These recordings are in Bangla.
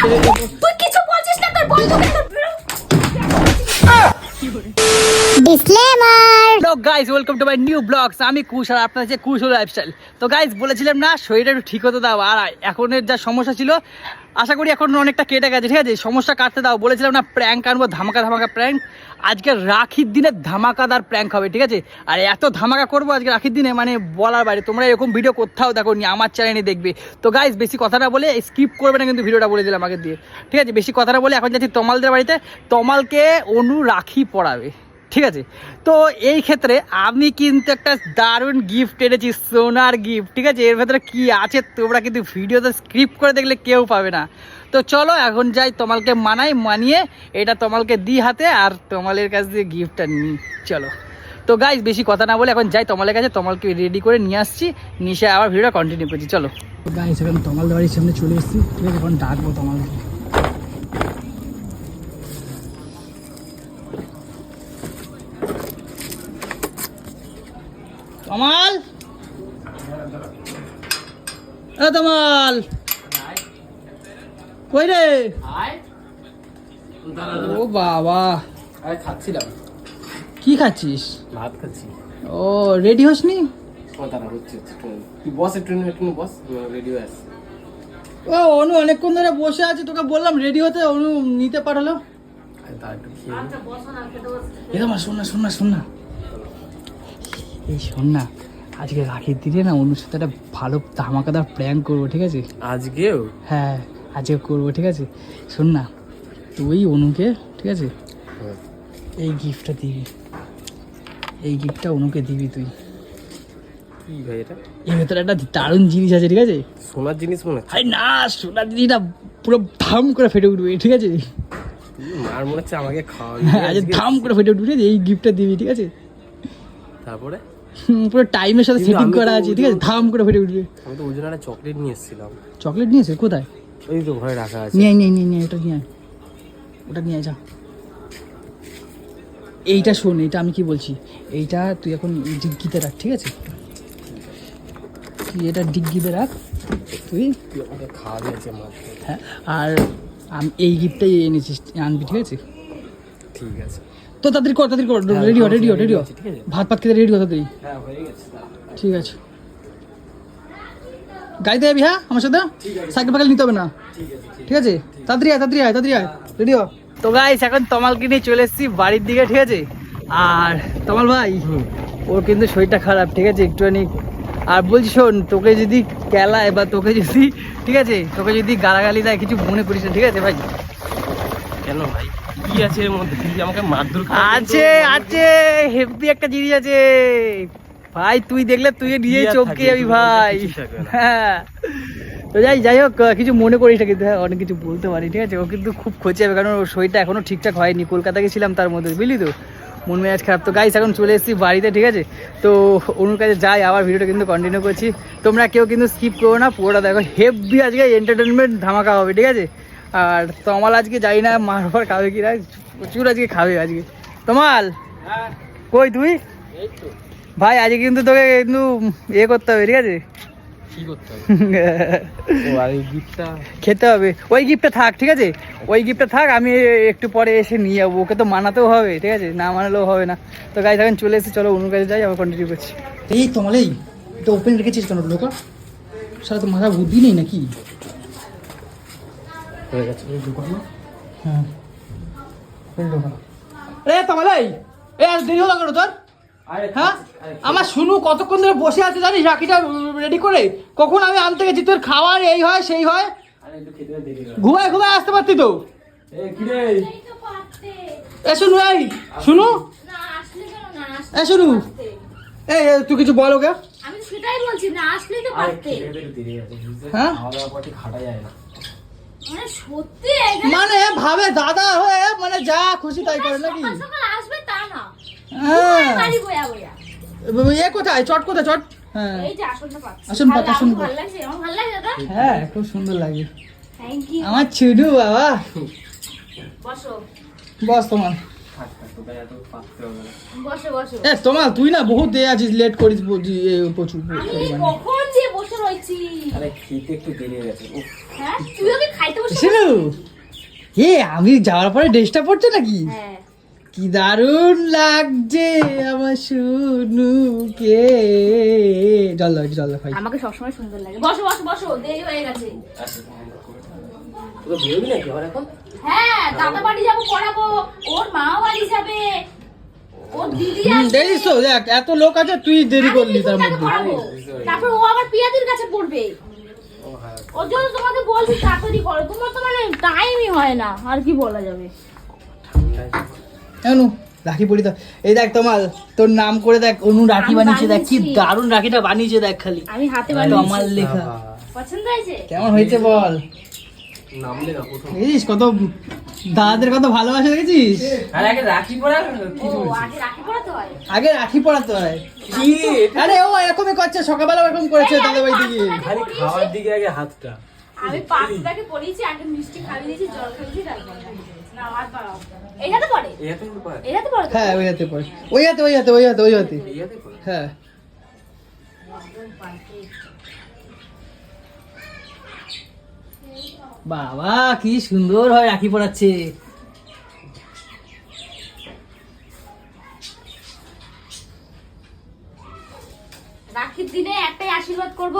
তুই কিছু বলছিস না তোর আমি কুশ আর আপনার যে কুশ লাইফস্টাইল তো গাইস বলেছিলাম না শরীরটা একটু ঠিক হতে দাও। আর এখনের যা সমস্যা ছিল আশা করি এখন অনেকটা কেটে গেছে, ঠিক আছে? সমস্যা কাটতে দাও, বলেছিলাম না প্র্যাঙ্ক আনব, ধামাকা ধামাকা প্র্যাঙ্ক আজকে রাখির দিনে ধামাকাদার প্র্যাঙ্ক হবে, ঠিক আছে? আর এত ধামাকা করব আজকে রাখির দিনে মানে বলার বাইরে। তোমরা এরকম ভিডিও কোথাও দেখো নি আমার চ্যানেলে দেখবে। তো গাইস বেশি কথাটা বলে স্কিপ করবে না কিন্তু ভিডিওটা বলে দিলাম আগে দিয়ে। ঠিক আছে? বেশি কথাটা বলে এখন যাচ্ছি তমালদের বাড়িতে। তমালকে অনু রাখি পড়াবে। ঠিক আছে? তো এই ক্ষেত্রে আমি কিন্তু একটা দারুণ গিফট এনেছি, সোনার গিফট ঠিক আছে? এর ভেতরে কি আছে তোমরা কিন্তু ভিডিওতে স্ক্রিপ্ট করে দেখলে কেউ পাবে না। তো চলো এখন যাই তোমালকে মানাই, মানিয়ে এটা তোমালকে দিই হাতে আর তোমালের কাছ দিয়ে গিফটটা নিই। চলো। তো গাইজ বেশি কথা না বলে এখন যাই তোমালের কাছে, তোমালকে রেডি করে নিয়ে আসছি। নিশে আবার ভিডিওটা কন্টিনিউ করছি, চলো। গাইজ এখন তোমাল বাড়ির সামনে চলে এসেছি, ঠিক আছে? এখন ডাকবো তোমালকে। তমাল এ তমাল কই রে? ও বাবা। আরে খাচ্ছিলাম। কি খাচ্ছিস? ভাত খাচ্ছি। ও রেডি হসনি? বস একটু একটু বস রেডিও আস ও অনু অনেকক্ষণ ধরে বসে আছে তোকে বললাম রেডি হতে অনু নিতে। এ তোমার শোন না শোন না শোন না। এই শোন না আজকে রাখির দিনে না অনুর সাথে একটা ভালো ধামাকাদার প্ল্যান করব ঠিক আছে? আজকেও? হ্যাঁ আজকে করব ঠিক আছে? শোন না তুই অনুকে ঠিক আছে? এই গিফটটা দিবি। এই গিফটটা অনুকে দিবি তুই। কি ভাই এটা? এর ভেতরে একটা দারুণ জিনিস আছে ঠিক আছে? সোনার জিনিস মনে আরে না সোনার জিনিসটা পুরো ধাম করে ফেটে উঠবে ঠিক আছে? মার মনে হচ্ছে আমাকে খাওয়াবি। হ্যাঁ আজ আজকে। ধাম করে ফেটে উঠবে এই গিফটটা দিবি ঠিক আছে? তারপরে? পুরো টাইমের সাথে সেটিং আমি করা আছে ঠিক আছে ধাম করে ফেটে উঠবে। আমি তো ওই জন্য একটা চকলেট নিয়ে এসেছিলাম। চকলেট নিয়েছে কোথায়? ওই তো ঘরে রাখা আছে। নিয়ে নিয়ে নিয়ে নিয়ে ওটা নিয়ে আয়। ওটা নিয়ে যা। এইটা শোন এইটা আমি কি বলছি? এইটা তুই এখন ডিগ্গিতে রাখ ঠিক আছে? তুই এটা ডিগ্গিতে রাখ তুই আমাকে খাওয়াবি আছে হ্যাঁ আর আমি এই গিফটটাই এনেছিস আনবি ঠিক আছে? ঠিক আছে। তো তাড়াতাড়ি কর তাড়াতাড়ি কর হ্যাঁ, রেডি হ রেডি হ ready রেডি হ। আছে, ভাত পাত খেতে রেডি হ তাড়াতাড়ি। হ্যাঁ হয়ে গেছে ঠিক আছে। গাড়িতে যাবি হ্যাঁ আমার সাথে? সাইকেল ফাইকেল নিতে হবে না? ঠিক আছে তাড়াতাড়ি আয় তাড়াতাড়ি আয় তাড়াতাড়ি আয়। রেডি হ। তো গাইস এখন তমালকে নিয়ে চলে এসেছি বাড়ির দিকে ঠিক আছে? আর তমাল ভাই ওর কিন্তু শরীরটা খারাপ ঠিক আছে? একটুখানি আর বলছি শোন তোকে যদি কেলায় বা তোকে যদি ঠিক আছে? তোকে যদি গালাগালি দেয় কিছু মনে করিস না ঠিক আছে ভাই? কেন ভাই? কি আছে এর মধ্যে? তুই আমাকে মারধর আছে আছে হেভি একটা জিনিস আছে। ভাই তুই দেখলে তুই নিজেই চমকে যাবি ভাই। হ্যাঁ। তো যাই যাই হোক কিছু মনে করিস না কিন্তু হ্যাঁ অনেক কিছু বলতে পারি ঠিক আছে? ও কিন্তু খুব খোঁজে যাবে কারণ ওর শরীরটা এখনও ঠিকঠাক হয়নি। কলকাতা গেছিলাম তার মধ্যে বুঝলি তো? মন মেজাজ খারাপ। তো গাইস এখন চলে এসেছি বাড়িতে ঠিক আছে? তো অনুর কাছে যাই আবার ভিডিওটা কিন্তু কন্টিনিউ করছি। তোমরা কেউ কিন্তু স্কিপ করো না পুরোটা দেখো। হেভি আজকে এন্টারটেনমেন্ট ধামাকা হবে ঠিক আছে? আর তমাল আজকে যাই না মারবার খাবে কি না প্রচুর আজকে খাবে আজকে। তমাল কই তুই? ভাই আজকে কিন্তু তোকে কিন্তু ইয়ে করতে হবে ঠিক আছে? খেতে হবে। ওই গিফটটা থাক ঠিক আছে? ওই গিফটটা থাক আমি একটু পরে এসে নিয়ে যাব। ওকে তো মানাতেও হবে ঠিক আছে? না মানালেও হবে না। তো গাড়ি এখন চলে এসে চলো অন্য কাছে যাই আবার কন্টিনিউ করছি। এই তোমাল এই এটা ওপেন রেখেছিস কেন লোক? সারা তো মাথা বুদ্ধি নেই নাকি? হয়ে গেছে। হ্যাঁ। রে তোমালাই এ আজ দেরি হলো কেন তোর? হ্যাঁ? আমার শুনু কতক্ষণ ধরে বসে আছে জানিস রাখিটা রেডি করে? কখন আমি আনতে গেছি তোর খাওয়ার এই হয় সেই হয়? আরে একটু খেতে দেরি হবে ঘুমায় ঘুমায় আসতে পারতি তো? এ কি রে? শুনু এই শুনু? এ শুনু। এই এই, তুই কিছু বল ওকে। আমি সেটাই বলছি না আসলেই তো পারতে। খেতে দেরি দেরি আছে বুঝতে হ্যাঁ? খাওয়া দাওয়া খাটা যায় না। মানে মানে ভাবে দাদা হয়ে মানে যা খুশি তাই করে নাকি? আসবে তা না। হ্যাঁ। এ কোথায়? চট কোথায়? চট। হ্যাঁ। আসন পাত, আসন হ্যাঁ খুব সুন্দর লাগে। আমার ছুডু বাবা। বসো। তোমার। তোমার তুই না বহুত দেয়া আছিস লেট করিস প্রচুর। রয়েছি। আরে খেতে একটু দেরি হয়ে গেছে। হ্যাঁ তুইও কি খাইতে বসে এ আমি যাওয়ার পরে ড্রেসটা পড়ছে নাকি? হ্যাঁ। কি দারুণ লাগছে আমার শুনুকে জল দাও জল দাও ভাই। আমাকে সবসময় সুন্দর লাগে। বসো বসো বসো দেরি হয়ে গেছে। আচ্ছা তোকে বেরোবি নাকি আবার এখন? হ্যাঁ দাদা বাড়ি যাব পড়াবো। ওর মা বাড়ি যাবে। দেখিস তো দেখ এত লোক আছে তুই দেরি করলি তার মধ্যে। তারপর ও আবার পিয়াদির কাছে পড়বে। ও হ্যাঁ ওর জন্য তোমাকে বলছি তাড়াতাড়ি করো। তোমার তো মানে টাইমই হয় না আর কি বলা যাবে? অনু রাখি পরি তো। এই দেখ তোমার তোর নাম করে দেখ অনু রাখি বানিয়েছে দেখ কি। দারুণ রাখিটা বানিয়েছে দেখ খালি। আমি হাতে বানিয়েছি। লেখা। পছন্দ হয়েছে? কেমন হয়েছে বল? নামলে না প্রথম। কত দাদাদের কত ভালোবাসা দেখেছিস? আর আগে রাখি পড়া কি ও বলছিস? আগে রাখি পড়াতে হয়? আগে রাখি পড়াতে হয়। কি? আরে ও এরকমই করছে সকালবেলা এরকম করেছে দাদা থেকে পাঁচটা খালি খাওয়ার দিকে আগে হাতটা। আমি পাঁচটাকে পড়িয়েছি আগে মিষ্টি খাইয়ে দিয়েছি জল খাইয়েছি তারপর? হ্যাঁ ওই হাতে পড়ে? ওই হাতে ওই হাতে ওই হাতে ওই হাতে হ্যাঁ। বাবা কি সুন্দর হয় রাখি পড়াচ্ছে রাখির দিনে একটাই আশীর্বাদ করব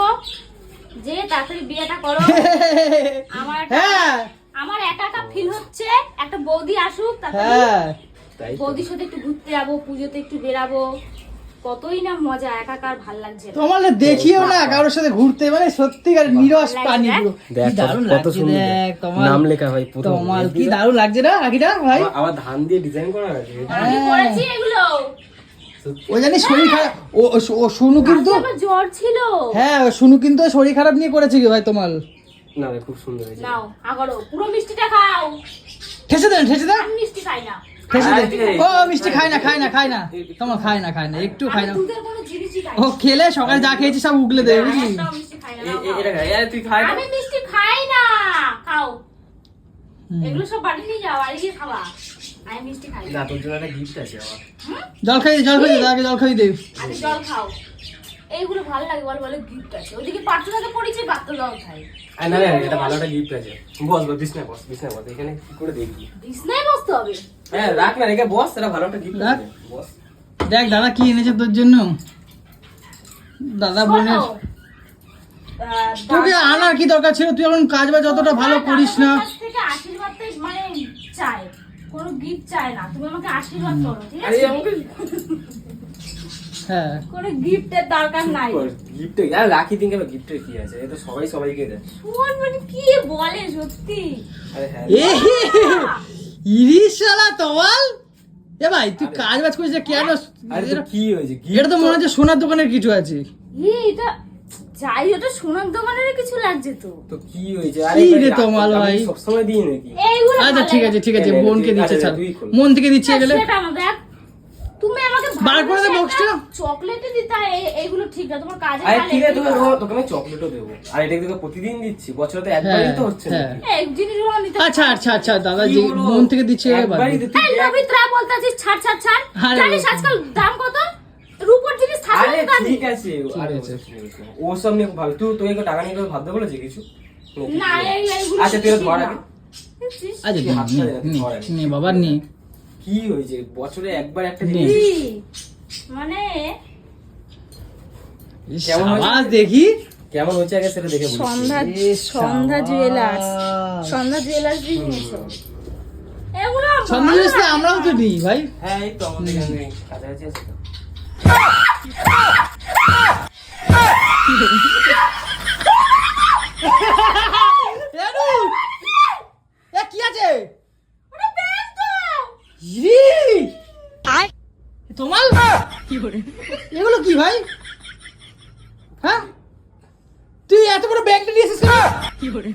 যে তাড়াতাড়ি বিয়েটা করো। আমার একটা- হ্যাঁ। আমার একা একা ফিল হচ্ছে একটা বৌদি আসুক তারপরে হ্যাঁ। বৌদির সাথে একটু ঘুরতে যাব পুজোতে একটু বেরাবো। কতই না মজা একা একা ভালো লাগছে। তোমার দেখিও না কারোর সাথে ঘুরতে মানে সত্যিকার নিরস প্রাণী পুরো দারুণ লাগছে দেখ। তোমার নাম লেখা ভাই প্রথম। তোমার কি দারুণ লাগছে না ভাই? আবার ধান দিয়ে ডিজাইন করা আছে আমি হ্যাঁ। করেছি এগুলো। ও জানি শরীর খারাপ ও শুনু কিন্তু জ্বর ছিল। হ্যাঁ ও শুনু কিন্তু শরীর খারাপ নিয়ে করেছে কি ভাই তোমার না রে খুব সুন্দর হয়েছে। নাও আগরো পুরো মিষ্টিটা খাও। ঠেসে দেন ঠেসে দেন। মিষ্টি খাই না। ও মিষ্টি খায় না খায় না খায় না। তোমার খায় না খায় না একটু খায় না। ও খেলে সকালে যা খেয়েছি সব উগলে দেবে বুঝলি? খাই না এ- নাও, এ- এটা খাও। খাই। আরে তুই খাই না। মিষ্টি খাই না। খাও। এগুলো সব বাড়ি নিয়ে যাও বাড়ি গিয়ে খাওয়া আমি মিষ্টি খাই না। না তোর জন্য একটা গিফট আছে আবার হুম? জল খাই দে, জল খাই দে, জল খাই দে। জল খাও। এইগুলো ভালো লাগে বলে বলে গিফট আছে। ওদিকে পড়েছি খাই আর না না এটা ভালো একটা গিফট আছে। বস বস বস বস এখানে কি করে দেখবি? বিছনায় বসতে হবে? হ্যাঁ রাখ না রেখে বস এটা ভালো একটা গিফট আছে। বস। দেখ দাদা কি এনেছে তোর জন্য? দাদা বোনের তোকে আনার কি দরকার ছিল? তুই এখন কাজ বাজ যতটা ভালো করিস না। থেকে আশীর্বাদটাই মানে চায়। কোনো গিফট চায় না। তুমি আমাকে আশীর্বাদ করো ঠিক আছে? আমাকে হ্যাঁ। কোনো গিফটের দরকার নাই। গিফট আর রাখি গিফটের কি আছে? এটা সবাই সবাইকে দেয়। শোন মানে কি বলে সত্যি? আরে হ্যাঁ। এ ভাই তুই কাজ বাজ করিস কেন? আরে কি হয়েছে? এটা তো মনে হচ্ছে সোনার দোকানের কিছু আছে। এ এটা যাই ওটা সোনার দোকানের কিছু লাগছে তো। তো কি হয়েছে? কি রে? দিই নাকি? আচ্ছা ঠিক আছে ঠিক আছে বোনকে দিচ্ছে তুই খোল। মন থেকে দিচ্ছে তুমি আমাকে বার করে দে box-টা। চকলেটে দিতে হয়, এই- এইগুলো ঠিক না তোমার কাজে আরে ঠিক আছে তোকে আমি চকলেটও দেবো। আর এটা তোকে প্রতিদিন দিচ্ছি বছরে তো একবারই তো হচ্ছে হ্যাঁ? এই জিনিসগুলো নিতে আচ্ছা আচ্ছা আচ্ছা দাদা যে মন থেকে দিচ্ছে একবারই দে। তো তুই এই ছাড় ছাড় ছাড়। জানিস আজকাল দাম কত? রূপোর জিনিস আরে ঠিক আছে আরে ও সব নিয়ে ভালো। তুই তোকে টাকা নিয়ে ভাবতে বলেছে কিছু? না এই এইগুলো আচ্ছা তুই ধর আগে। আচ্ছা নে, নে। নে বাবা নে। কি হয়েছে? বছরে একবার একটা। জিনিস। মানে কেমন? দেখি। কেমন হচ্ছে আগে সেটা দেখে সন্ধ্যা সন্ধ্যা। জুয়েলার্স সন্ধ্যা জুয়েলার্স দিয়ে নিয়েছো এগুলো ভালো আমরাও তো। নিই ভাই। হ্যাঁ এই তো আমাদের এখানে কাছাকাছি আছে তো এনু! এ কি আছে ওটা ব্যাগ তো। ইরি! তোমাল এগুলো কি ভাই? হ্যাঁ? তুই এত বড় ব্যাংকটা নিয়ে এসেছিস কি এই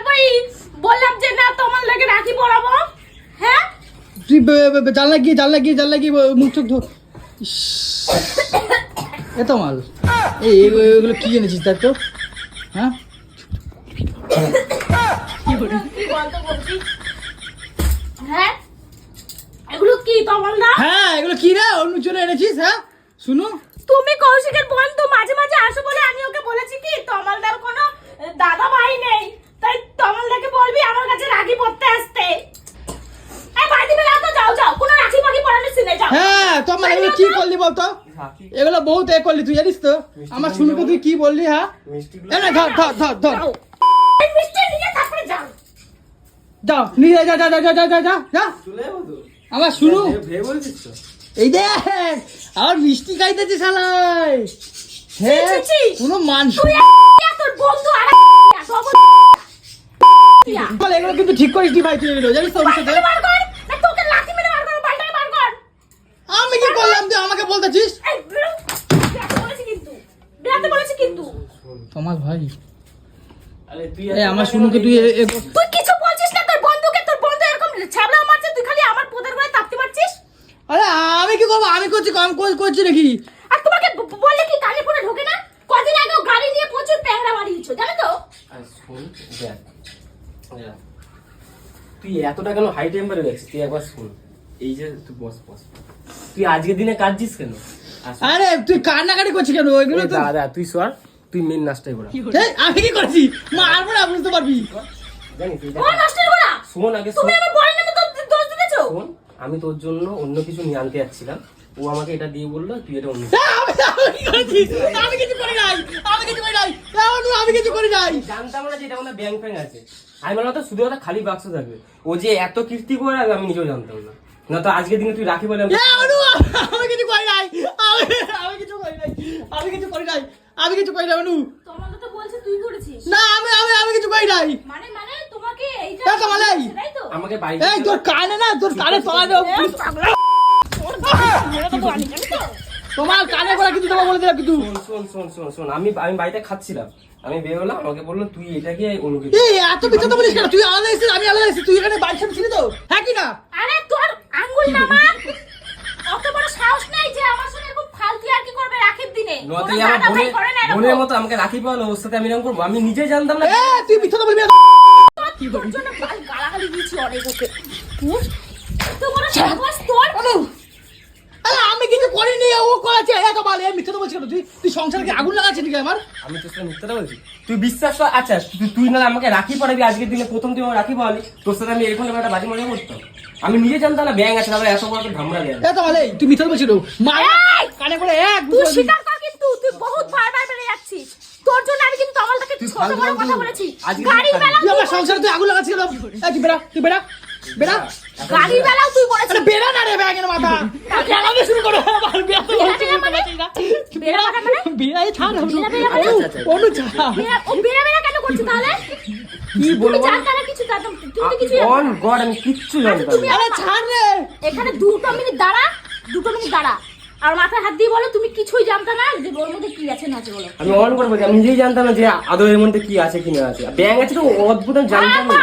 তুই জানলা গিয়ে জানলা গিয়ে জানলা গিয়ে মুখ চোখ ধো। ইস। এ তো মাল। এই এগুলো এগুলো কি এনেছিস দেখ তো? হ্যাঁ? হ্যাঁ? এগুলো কি না? হ্যাঁ এগুলো কি রে? অন্য জন্য এনেছিস হ্যাঁ? শুনু। তুমি কৌশিকের বন্ধু মাঝে মাঝে আসো বলে আমি ওকে বলেছি কি তমালদার কোনো দাদা ভাই নেই। তাই তমালদাকে বলবি আমার কাছে রাখি পড়তে আসতে। হ্যাঁ তো এগুলো কি করলি এগুলো বহুত এ করলি তুই জানিস তো? আমার শুনব তুই কি বললি হ্যাঁ? ধর ধর ধর নিয়ে যা আমার শুনু। এই দেখ আর মিষ্টি খাইতেছি সালাই হ্যাঁ কোনো মানুষ এগুলো কিন্তু ঠিক করিস ভাই তুই জানিস তো বালটাকে বার কর না তোকে লাথি মেরে বার কর বালটাকে বার কর। আমি কি করলাম তুই আমাকে বলতেছিস? এই বেরো। বলেছি কিন্তু। বেরাতে বলেছি কিন্তু। তোমার ভাই। আরে তুই এই আমার শুনুকে তুই তুই কিছু বলছিস না তোর বন্ধুকে তোর বন্ধু এরকম ছাবলা মারছে তুই খালি আমার পোদের করে তাপতে মারছিস? আরে আমি কি করব? আমি করছি কম কর- করছি নাকি? আর তোমাকে বললে কি কানে পড়ে ঢোকে না? কদিন আগেও গাড়ি নিয়ে প্রচুর প্যাংরা মারিয়েছো জানো তো? দেখ। তুই এতটা কেন হাই টেম্পারে দেখছিস? তুই একবার শোন। এই যে তুই বস বস। তুই আজকের দিনে কাঁদছিস কেন? আরে তুই কান্নাকাটি করছিস কেন? ওইগুলো তো দাদা তুই সর তুই মেন নাচটাই করা আমি কি করছি? মারবো না বুঝতে পারবি। শোন আগে শোন। আমি তোর জন্য অন্য কিছু নিয়ে আনতে যাচ্ছিলাম। ও আমাকে এটা দিয়ে বলল তুই এটা অন্য আমি আমি কিছু করি নাই। আমি কিছু করি নাই। আমি কিছু করি নাই। জানতাম না যে এটা কোনো ব্যাংক ফ্যাং আছে। আমি বললাম তো শুধু একটা খালি বাক্স থাকবে। ও যে এত কীর্তি করে রাখবে আমি নিজেও জানতাম না। না তো আজকের দিনে তুই রাখি বলে আমি- আমি কিছু করি নাই। আমি আমি কিছু করি নাই। আমি কিছু করি নাই। আমি কিছু করি নাই অনু তোমার তো বলছে তুই করেছিস। না আমি আমি আমি কিছু করি নাই। মানে মানে তোমাকে এইটা এ, তোমার এই। তাই তো? আমাকে বাইরে এই তোর কানে না তোর কানে তলাবে তোমার কানে করে কিন্তু তোমার বলে দিলাম কিন্তু। শোন শোন শোন শোন শোন আমি আমি বাড়িতে খাচ্ছিলাম। আমি বেরোলাম আমাকে বলল তুই এটাকে অনুকে এই এত তো বলিস কেন? তুই আলাদা এসেছিস আমি আলাদা এসেছি তুই এখানে বাড়ির ছিলি তো? হ্যাঁ কি না? আরে তোর আঙ্গুল নামা অত বড় সাহস নাই যে আমার সঙ্গে এরকম ফালতু আর কি করবে রাখির দিনে? আমার বোনের না মতো আমাকে রাখি পাওয়ালো ওর সাথে আমি এরকম করব আমি নিজে জানতাম না। এ তুই পিছনে বলবি না। তোর জন্য গালাগালি দিয়েছি অনেক ওকে। তোর সাহস তোর আরে আমি কিছু করিনি ও এত বলে মিথ্যে তো বলছি তুই তুই সংসারকে আগুন লাগাচ্ছিস নাকি আমার আমি তোর সাথে মিথ্যাটা বলছি। তুই বিশ্বাস কর আচ্ছা তুই না আমাকে রাখি পড়াবি আজকের দিনে প্রথম তুই আমাকে রাখি পড়ালি তোর সাথে আমি এরকম একটা বাজি মজা করতাম। আমি নিজে জানতাম না ব্যাং আছে তারপরে এত বড় একটা ধামড়া দেয় এত বলে তুই মিথ্যে তো বলছিস মা কানে করে এক তুই স্বীকার কর কিন্তু তুই বহুত বারবার বেড়ে যাচ্ছিস। তোর জন্য আমি কিন্তু তুই ছোট বড় কথা বলেছি। আজকে গাড়ির তুই বেলা তুই আমার সংসারে তুই আগুন লাগাচ্ছিস কেন? এই, তুই বেড়া তুই বেড়া। বেড়া। গাড়ির বেলাও তুই করেছিস আরে বেড়া না রে ব্যাগের মাথা। খেলাতে শুরু করো। আমার বিয়া তো বেড়া মানে? না বেড়া। মানে? এই ছাড়। মানে? অনু, ছাড় বেড়া- ও বেড়া বেড়া কেন করছিস তাহলে? কি বলব? কিছু জানতাম তুমি তো কিছু অন গড আমি কিচ্ছু তুমি না। আরে ছাড় রে। এখানে দুটো মিনিট দাঁড়া দুটো মিনিট দাঁড়া। আর মাথায় হাত দিয়ে বলো তুমি কিছুই জানতে না যে ওর মধ্যে কি আছে না আছে বলো। আমি অন করে বলছি আমি নিজেই জানতাম না যে আদৌ এর মধ্যে কি আছে কি না আছে। ব্যাং আছে তো অদ্ভুত জানতাম না।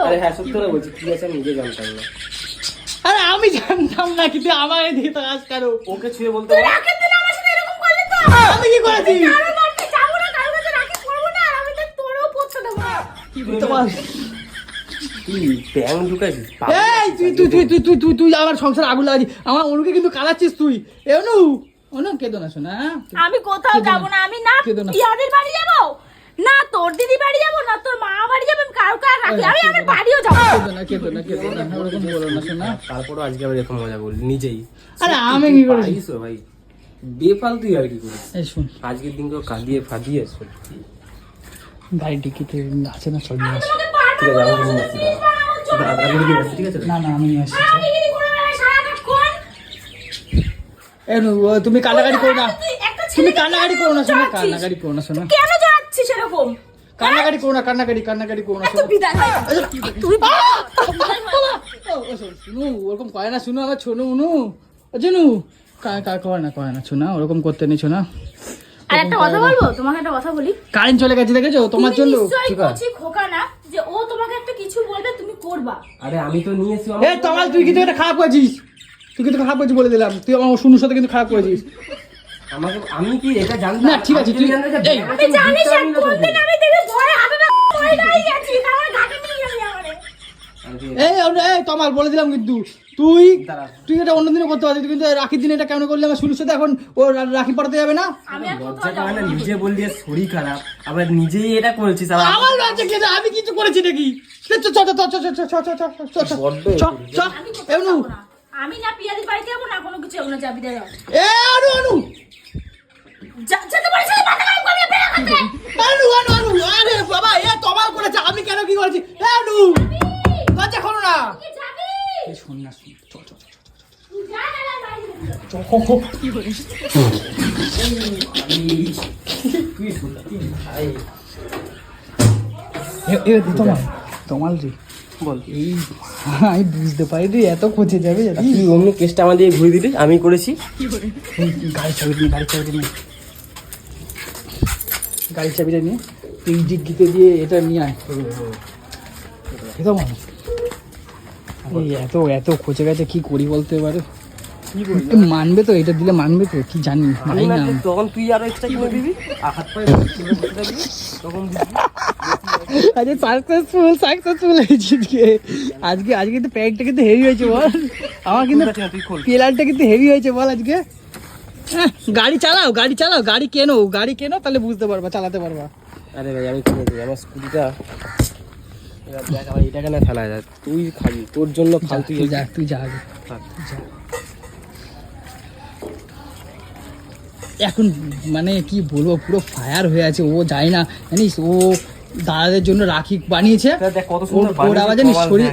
বলো। আরে হ্যাঁ সত্যি কথা বলছি কি আছে আমি নিজে জানতাম না আরে আমি জানতাম না কিন্তু আমার দিকে তো কাজ করো। ওকে ছুঁয়ে বলতে তুই রাখের দিন আমার সাথে এরকম করলি তো? আমি কি করেছি? কারও বাড়িতে যাব না কারও কাছে রাখি করব না আর আমি তো তোরও পড়তে দেবো না। তোমার তুই ব্যাং ঢুকাইছিস বাবা। এই তুই তুই তুই তুই তুই তুই তুই আমার সংসার আগুন লাগাচ্ছিস আমার অনুকে কিন্তু কালাচ্ছিস তুই। এ অনু অনু কেদো না শোনা আমি কোথাও যাব না। আমি না। ইয়াদের বাড়ি যাব? না তোর দিদি বাড়ি যাব না তোর মা বাড়ি যাব আমি কারও কার রাখি আমি আমার বাড়িও যাব কেদো না কেদো না কেদো না ওরকম বলো না শোনা। তারপরও আজকে আবার এরকম মজা বললি নিজেই। আরে আমি কি করেছি? ভাই। বেফালতুই আর কি করিস। এই শোন। আজকের দিনকে কাঁদিয়ে ফাঁদিয়ে সত্যি গাড়ি ডিকিতে আছে না সব আমি ঠিক আছে আমি আসছি ঠিক না না আমি আসছি। আমি কি করে বেড়াই সারাক্ষণ? এ তুমি কান্নাকাটি করো না। তুমি কান্নাকাটি করো না শোনো। কান্নাকাটি করো না শোনো। কান্নাকাটি করো না কান্নাকাটি কান্নাকাটি করো না শোনো। শুনু ওরকম করে না শুনো আমার ছোনু উনু। জুনু। কা কা করে না করে না শোনা ওরকম করতে নেই শোনা। আর একটা কথা বলব? তোমাকে একটা কথা বলি। কারেন্ট চলে গেছে দেখেছ? তোমার জন্য। খোকা না যে ও তোমাকে একটা কিছু বলবে তুমি করবা। আরে আমি তো নিয়ে এসছি এ তোমার তুই কিন্তু এটা খারাপ করেছিস? তুই কিন্তু খারাপ করেছিস বলে দিলাম? তুই আমার শুনুর সাথে কিন্তু খারাপ করেছিস। আমাকে আমি কি এটা জানতাম? না, ঠিক আছে, তুই- আমি কোন দিন এই এই তোমার বলে দিলাম কিন্তু তুই তুই এটা অন্য দিনে করতে পারছিস তুই কিন্তু রাখির দিনে এটা কেমন করলি আমার শুনুর সাথে এখন ও রাখি পাঠাতে যাবে না লজ্জা করে না না। নিজে বললি শরীর খারাপ আবার নিজেই এটা করেছিস আমার লজ্জা কে আমি কিছু করেছি নাকি চ চ চ চ চ চ চ চ চ চ চ চ এ চ আমি না। আমি না পিয়াদির বাড়িতে যাব না কোনো কিছু যাব না যাবি দাও এ আনু আনু তোমার করেছে আমি কেন করেছি? এ নু। না রে বল। এই আমি বুঝতে পারি রে এত পচে যাবে অমনি কেসটা আমাদের ঘুরে দিলি আমি করেছি। গাড়ি ছাড়বি গাড়ি ছাড়বি নিয়ে গাড়ি চাবিটা নিয়ে তুই ডিগ্গিতে দিয়ে এটা নিয়ে আয়। মানে এই এত এত খোঁজে গেছে কি করি বলতে পারে? কি করি এ মানবে তো এটা দিলে মানবে তো কি জানি মানি না। তখন তুই আরও এক্সট্রা কিনে দিবি হাত পায়ে তুলে বসে থাকবি, তখন আজকে সাকসেসফুল সাকসেসফুল হয়েছে আজকে আজকে আজকে কিন্তু হেভি হয়েছে বল। আমার কিন্তু পেলারটা কিন্তু হেভি হয়েছে বল আজকে। গাড়ি চালাও গাড়ি চালাও গাড়ি কেনো গাড়ি কেনো তাহলে বুঝতে পারবা চালাতে পারবা। আরে ভাই আমি কিনে দিই আমার স্কুটিটা। এটা কেন ফেলা যায় তুই খাবি তোর জন্য ফালতু তুই যা তুই যা আগে। এখন মানে কি বলব পুরো ফায়ার হয়ে আছে ও যায় না জানিস? ও দাদাদের জন্য রাখি বানিয়েছে। ওর আবার জানিস শরীর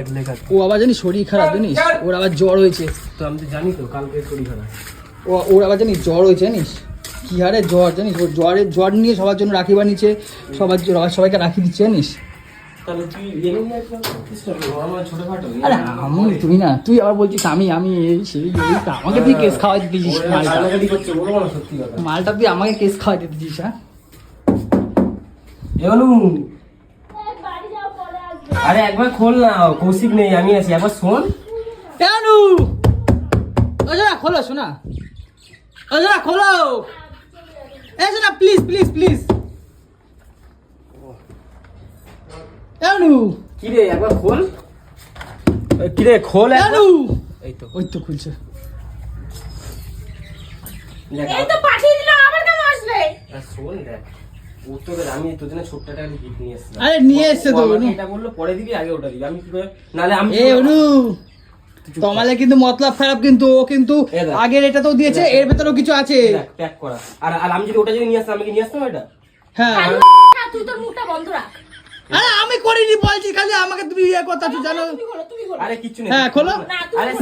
ও আবার জানিস শরীর খারাপ জানিস? ওর আবার জ্বর হয়েছে। তো আমি তো জানি তো কালকে শরীর খারাপ। ও ওর আবার জানিস জ্বর হয়েছে জানিস? কি হারে জ্বর জানিস? ওর জ্বরের জ্বর নিয়ে সবার জন্য রাখি বানিয়েছে সবার জন্য- সবাইকে রাখি দিচ্ছে জানিস? আরে আমি তুই না তুই আবার বলছিস আমি আমি এই সেই আমাকে তুই কেস খাওয়াই দিয়েছিস ওরা মালটা। মালটা তুই আমাকে কেস খাওয়াই দিয়েছিস হ্যাঁ? আরে একবার খোল না কৌশিক নেই আমি আছি একবার শোন। কেন খোলো শোনা। অজরা খোলো। এই শোনা প্লিজ প্লিজ প্লিজ কেনু কি রে একবার খোল। কি রে খোল একবার। এই তো। ওই তো খুলছে। এই তো পাঠিয়ে দিলাম আবার কেন আসবে? শোন দেখ। ও তো আমি তোর জন্য ছোট্ট একটা গিফট নিয়ে এসেছিলাম। আরে নিয়ে এসছে তো এটা বলল পরে দিবি আগে ওটা দিবি। আমি কি করে নালে আমি এ অনু। তোমালে কিন্তু মতলব খারাপ কিন্তু ও কিন্তু আগের এটা তো দিয়েছে এর ভেতরেও কিছু আছে। প্যাক করা। আর আর আমি যদি ওটা যদি নিয়ে আসতাম আমি কি নিয়ে আসতাম এটা? হ্যাঁ। তুই তোর মুখটা বন্ধ রাখ। আরে আমি করিনি বলছি খালি আমাকে তুমি ইয়ে কথা তুই জানো। আরে কিচ্ছু নেই। হ্যাঁ, খোলো।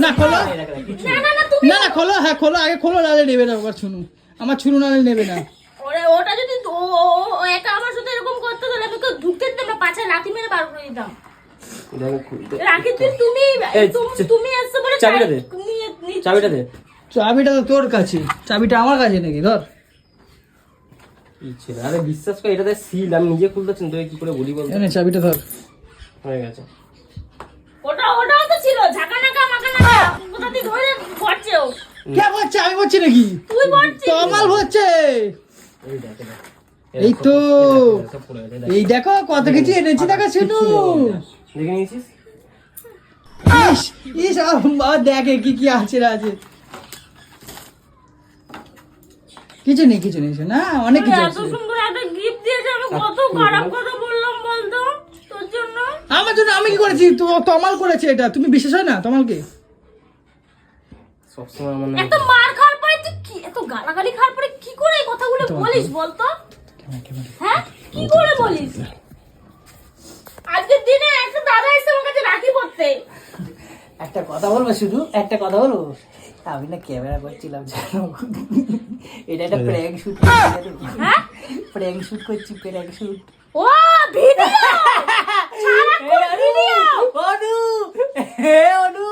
না, খোলো। না, না নেই। না না তুমি না না খোলো হ্যাঁ খোলো আগে খোলো নালে নেবে না আবার শুনু আমার ছুনু নালে নেবে না। ওরে ওটা যদি ও একা আমার সাথে এরকম করতে তাহলে আমি তো ঢুকতে দিতাম না পাছায় লাথি মেরে বার করে দিতাম। দেখ, আমি খুল- রাখি তুই তুমি এই, তুমি এসছো বলে চাবিটা দে। চাবি- নিয়ে নিচ্ছি। চাবিটা দে। চাবিটা তো তোর কাছে। চাবিটা আমার কাছে নাকি? ধর। আরে বিশ্বাস কর এটাতে সিল আমি নিজে খুলতে তোকে কি করে বলি বল চাবিটা ধর। হয়ে গেছে। ওটা ওটাও তো ছিল ঝাঁকা নাকা মাকা নাকা। কোথা দিয়ে ধরে পড়ছে ও? কে বলছে আমি নাকি? তুই পড়ছিস তমাল হচ্ছে এই তো। এই দেখো কত কিছু এনেছি দেখা শুনু দেখে নিয়েছিস? ইস ইস আমার দেখে কি কি আছে আছে কিছু নেই কিছু নেই না অনেক কিছু আছে। সুন্দর একটা গিফট দিয়েছে আমি কত খারাপ কথা বললাম বলতো? তোর জন্য? আমার জন্য আমি কি করেছি? তো তমাল করেছে এটা। তুমি বিশ্বাস হয় না তমালকে? সবসময় আমার এত মার খাওয়ার পরে তুই কি এত গালাগালি খাওয়ার পরে কি করে এই কথাগুলো বলিস বলতো? হ্যাঁ? কি করে বলিস? আজকের দিনে একটা করতে একটা কথা বলব শুধু? একটা কথা বলব? আমি না ক্যামেরা করছিলাম জানো। এটা একটা প্র্যাঙ্ক শুট হ্যাঁ? প্র্যাঙ্ক শুট করছি প্র্যাঙ্ক শুট ও ভিডিও অনু হে অনু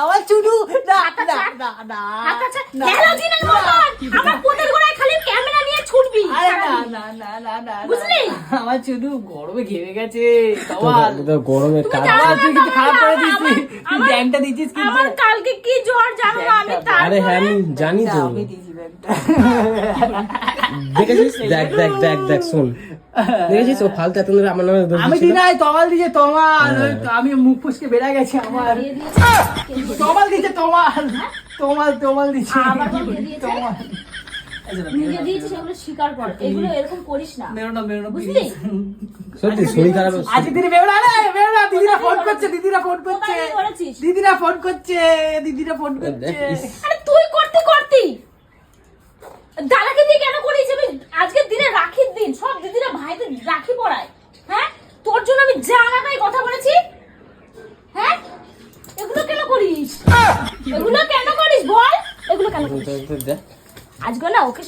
আমার চুনু। না না। না না না, না, আমার ছুটবি? আরে না না না না না না। বুঝলি? আমার চুনু গরমে ঘেমে গেছে। গরমে কাজ তুই কিছু খারাপ করে আমার- তুই ব্যাংকটা কালকে কি জ্বর জানো না আমি আরে হ্যাঁ আমি জানি তো। আমি ব্যাংকটা। দেখেছিস? দেখ দেখ দেখ দেখ শোন। দেখেছিস? ও ফালতু এত আমার নামে আমি? দিই নাই তমাল দিছে তমাল। হ্যাঁ। ওই আমি মুখ ফুসকে বেড়ে গেছে আমার। তমাল দিছে তমাল। তমাল তমাল দিছে? তমাল আচ্ছা, না, নিজে দিয়েছিস এগুলো স্বীকার কর। এগুলো এরকম করিস না। মেরো না মেরো বুঝলি? সত্যি শরীর খারাপ আজকে দিদি বেরো না রে, না দিদিরা ফোন করছে দিদিরা ফোন করছে। দিদিরা ফোন করছে দিদিরা ফোন করছে। আরে তুই করতে করতি। দাদাকে দিয়ে কেন করিস আমি? আজকের দিনে রাখির দিন সব দিদিরা ভাইদের রাখি পড়ায় হ্যাঁ? তোর জন্য আমি জানাটাই কথা বলেছি। হ্যাঁ? এগুলো কেন করিস? এগুলো কেন করিস বল? এগুলো কেন করিস? আজকে না ওকে?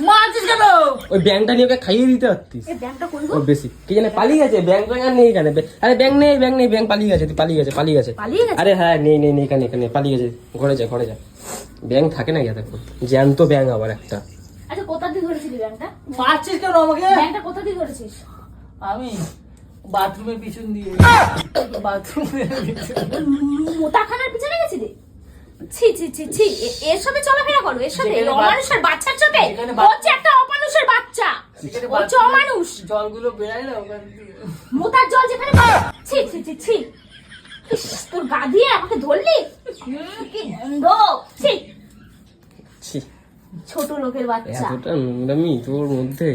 মারছিস কেন? ওই ব্যাংকটা নিয়ে ওকে খাইয়ে দিতে পারতিস। এই ব্যাংকটা করি ও বেশি। কি জানে পালিয়ে গেছে? ব্যাংক ব্যাংক আর নেই এখানে। বে- আরে ব্যাংক নেই ব্যাংক নেই ব্যাংক পালিয়ে গেছে তুই পালিয়ে গেছে পালিয়ে গেছে। পালিয়ে আরে হ্যাঁ নেই নেই নেই এখানে এখানে পালিয়ে গেছে। ঘরে যা ঘরে যা। ব্যাংক থাকে না গিয়ে দেখো জ্যান্ত ব্যাংক আবার একটা। আচ্ছা কোথা দিয়ে ধরেছিলি ব্যাংকটা? মারছিস কেন আমাকে? ব্যাংকটা কোথা দিয়ে ধরেছিস? আমি বাথরুমের পিছন দিয়ে। বাথরুমের পিছন। মোটাখানার পিছনে গেছিলি? ছি ছি ছি ছি এ- এর সাথে চলাফেরা করো এর সাথে বাচ্চা- অমানুষের বাচ্চার সাথে হচ্ছে একটা অমানুষের বাচ্চা। হচ্ছে অমানুষ। জলগুলো বেড়ায় না ওখান মোতার জল যেখানে ছি ছি ছি ছি। তোর গা দিয়ে আমাকে ধরলি? কি গন্ধ? ছি। ছি। ছোট লোকের বাচ্চা। এতটা নোংরামি তোর মধ্যে?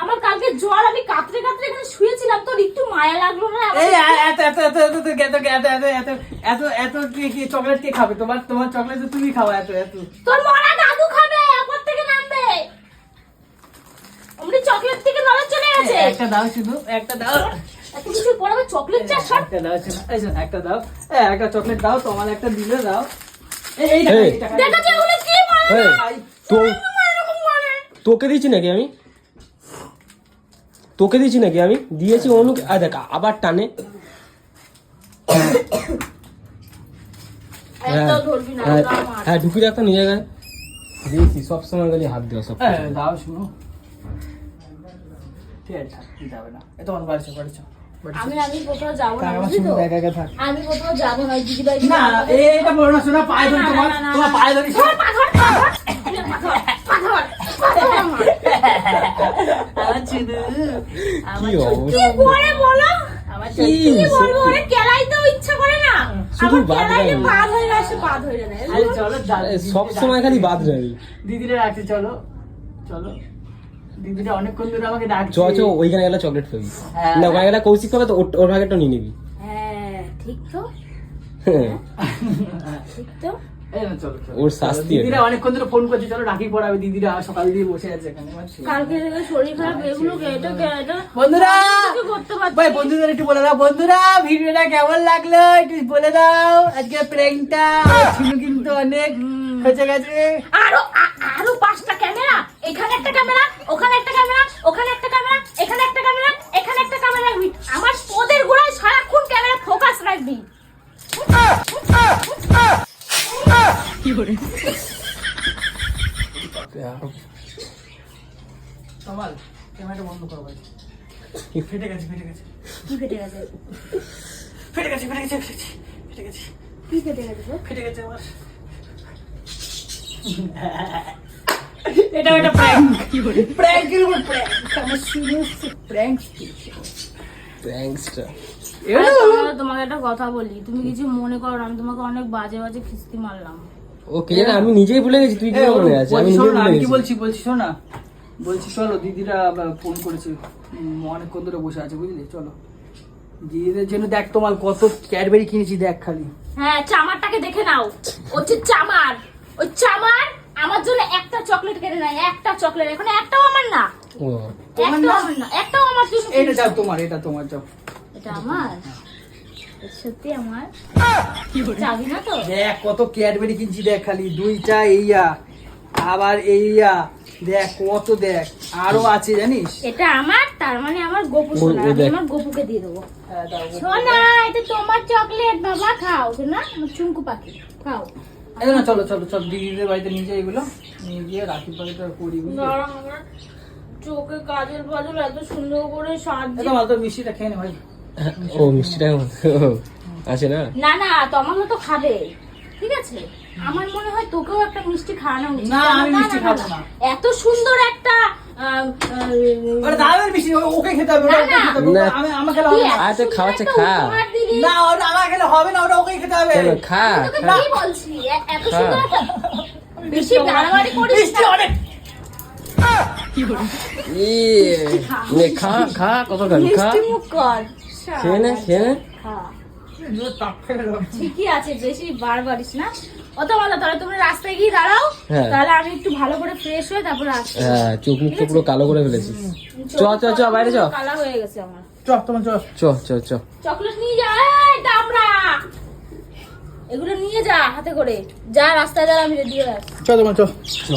আমার কালকে জ্বর আমি কাতরে কাতরে এখানে শুয়েছিলাম তোর একটু মায়া লাগল না এই এত এত এত এত এত এত এত এত এত কি কি চকলেট কে খাবে তোমার তোমার চকলেট তুমি খাও এত এত তোর মরা দাদু খাবে উপর থেকে নামবে অমনি চকলেট থেকে নড়ে চলে গেছে একটা দাও শুধু একটা দাও এত কিছু চকলেট সব একটা দাও এই একটা দাও এ, একটা চকলেট দাও তোমার একটা দিলে দাও এই কি তোকে দিচ্ছি নাকি আমি তোকে দিয়েছি নাকি আমি? দিয়েছি অনুকে আর দেখ আবার টানে। হ্যাঁ, হ্যাঁ, হ্যাঁ, হ্যাঁ ঢুকি রাখতাম নিজের গায়ে। দিয়েছি সব সময় গেলে হাত দেওয়া সব দাও শুনো। আমি কোথাও যাব না আমি কোথাও না দিদিভাই না এটা তোমার পায়ে কি অবস্থা? কি করে বলো? কি? কি বলব ওরে কেলাইতেও ইচ্ছা করে না। শুধু বাদ কেলাইতে বাদ হয়ে গেছে বাদ হয়ে যায়। আরে চলো সব সময় খালি বাদ রবি দিদিরা রাখছি চলো চলো। দিদিরা অনেকক্ষণ ধরে আমাকে ডাকছে। চ চ ওইখানে গেলে চকলেট খাবি। হ্যাঁ। না ওখানে গেলে কৌশিক পাবে তো ওর- ভাগেরটা নিয়ে নিবি। হ্যাঁ ঠিক তো। ঠিক তো। ওর শাস্তি দিদিরা অনেকক্ষণ ধরে ফোন করছে চলো রাখি পড়াবে দিদিরা সকাল দিয়ে বসে আছে এখানে। কালকে থেকে শরীর খারাপ এগুলো এটা এটা বন্ধুরা করতে ভাই বন্ধুদের একটু বলে দাও। বন্ধুরা ভিডিওটা কেমন লাগল? একটু বলে দাও। আজকে প্র্যাঙ্কটা ছিল কিন্তু অনেক হয়েছে গেছে। আরও আরও পাঁচটা ক্যামেরা এখানে একটা ক্যামেরা ওখানে একটা ক্যামেরা ওখানে একটা ক্যামেরা এখানে একটা ক্যামেরা এখানে একটা ক্যামেরা রাখবি আমার পোদের গোড়ায় সারাক্ষণ ক্যামেরা ফোকাস রাখবি সমাল ক্যামেরাটা বন্ধ করো ভাই। ফেটে গেছে ফেটে গেছে। কি ফেটে গেছে? ফেটে গেছে ফেটে গেছে ফেটে গেছে কি ফেটে গেছে ফেটে গেছে আমার। এটা একটা প্র্যাঙ্ক কি বলি? প্র্যাঙ্কের উপর প্র্যাঙ্ক আমার শুরু প্র্যাঙ্ক থ্যাঙ্কসটা তোমাকে- তোমাকে একটা কথা বলি তুমি কিছু মনে করো আমি তোমাকে অনেক বাজে বাজে খিস্তি মারলাম। ও কে আমি নিজেই ভুলে গেছি তুই কি মনে আছে আমি বলছি, নিজেই ভুলে আমি কি গেছি। বলছি বলছি শোনো না বলছি চলো দিদিরা ফোন করেছে অনেকক্ষণ ধরে বসে আছে বুঝলি? চলো। দিদিদের জন্য দেখ তোমার কত ক্যাডবেরি কিনেছি দেখ খালি। হ্যাঁ চামারটাকে দেখে নাও। হচ্ছে চামার ওই চামার আমার জন্য একটা চকলেট কেটে নাই একটা চকলেট এখন একটাও আমার না। একটাও আমার না একটাও আমার এটা যাও তোমার এটা তোমার যাও। এটা আমার? সত্যি আমার? যাবি না তো? দেখ কত ক্যাডবেরি কিনছি দেখ খালি। দুইটা এইয়া আবার এইয়া। দেখ কত দেখ। আরও আছে জানিস? এটা আমার? তার মানে আমার গপু সোনা। আমি আমার গপুকে দিয়ে দেবো। হ্যাঁ, সোনা এটা তোমার চকলেট বাবা খাও। না চুমকু পাখি। খাও। না চলো চলো চলো। দিদিদের বাড়িতে নিয়ে যাই এগুলো। নিয়ে গিয়ে রাখি পাখিটা করি চোখে কাজল ফাজল এত সুন্দর করে এই সাজিয়ে তো মাল তো মিষ্টিটা খেয়ে নে ভাই। ও মিষ্টিটা আছে না? না না তোমারও তো খাবে। ঠিক আছে? আমার মনে হয় তোকেও একটা মিষ্টি খাওয়ানো উচিত। না, আমি মিষ্টি খাব না। এত সুন্দর একটা মিষ্টি ওকে খেতে হবে না। আমি আমার খেলে হবে খাওয়াচ্ছে, খা। না ওটা আমার খেলে হবে না ওটা ওকে খেতে হবে। কেন খা খা। বলছি? এত খা। সুন্দর বেশি বাড়াবাড়ি করিস মিষ্টি অনেক। ইয়ে, খা খা কত খা। মুখ কর। খেয়ে নে খেয়ে নে। খা। জোর তাপ ফেলে দাও। ঠিকই আছে বেশি বার বাড়িস না। অত ভালো তাহলে তুমি রাস্তায় গিয়ে দাঁড়াও হ্যাঁ। তাহলে আমি একটু ভালো করে ফ্রেশ হয়ে তারপরে আসছি। হ্যাঁ চোখ মুখ পুরো কালো করে ফেলেছিস। চ চ চ বাইরে চ। কালা হয়ে গেছে আমার। চ তোমার চ। চ চ চ। চকলেট নিয়ে যা এই দামড়া। এগুলো নিয়ে যা হাতে করে। যা রাস্তায় যা আমি দিয়ে রাখ চ তোমার চ। চ।